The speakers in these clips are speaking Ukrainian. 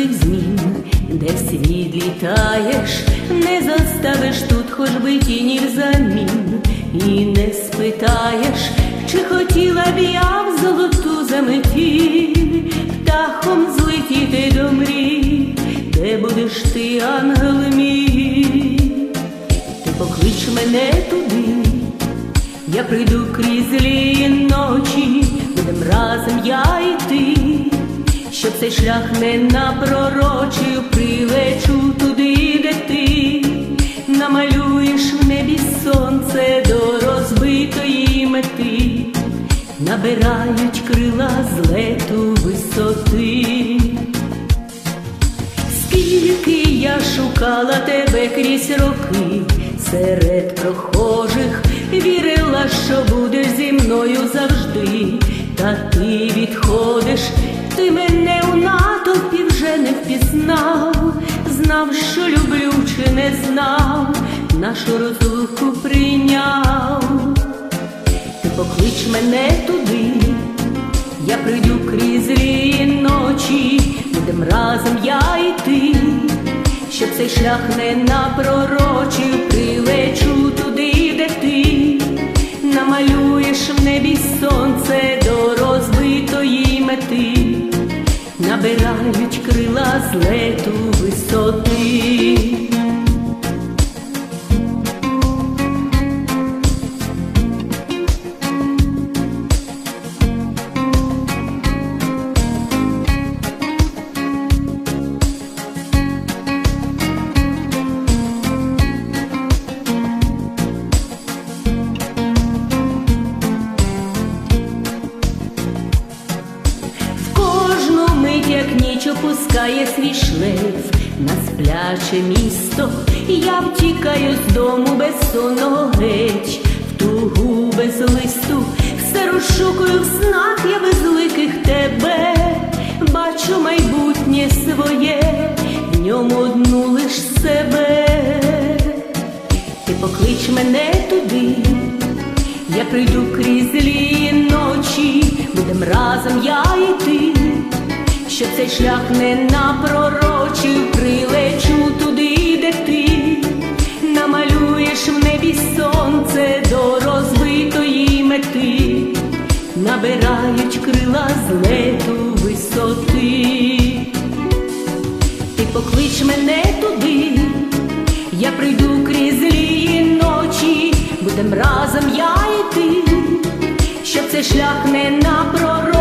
щасливих змін, де світ літаєш, не заставиш тут хоч би тіні взамін, і не спитаєш, чи хотіла б я в золоту заметіль, птахом злетіти до мрій, де будеш ти, ангел мій, ти поклич мене туди. Я прийду крізь лії ночі, будем разом я і цей шлях не напророчив, прилечу туди, де ти, намалюєш в небі сонце до розбитої мети, набирають крила злету висоти. Скільки я шукала тебе крізь роки, серед прохожих вірила, що будеш зі мною завжди, та ти відходиш, ти мене у натовпі вже не впізнав, знав, що люблю, чи не знав, нашу розлуку прийняв. Ти поклич мене туди, я прийду крізь лії ночі, будем разом я і ти, щоб цей шлях не напророчив, прилечу туди, де ти, намалюєш в небі сонце набирають крила злету як ніч опускає свій шлейф на спляче місто, я втікаю з дому без сонного в тугу без листу, все розшукую в снах, я безликих тебе, бачу майбутнє своє, в ньому одну лиш себе, ти поклич мене туди. Я прийду крізь лії ночі, будем разом я і ти, шлях не напророчив, прилечу туди, де ти, намалюєш в небі сонце до розбитої мети, набирають крила злету висоти. Ти поклич мене туди, я прийду крізь лії ночі, будем разом я і ти, щоб цей шлях не напророчив,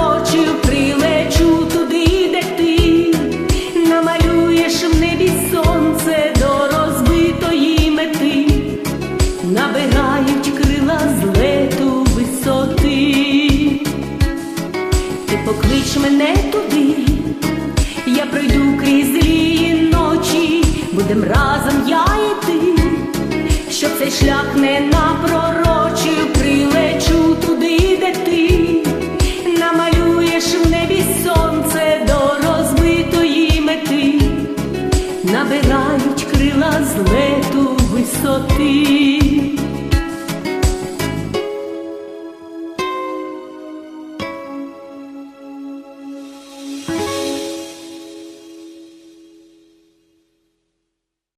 Підем разом я і ти, щоб цей шлях не напророчив, прилечу туди, де ти. Намалюєш в небі сонце до розбитої мети, набирають крила з лету висоти.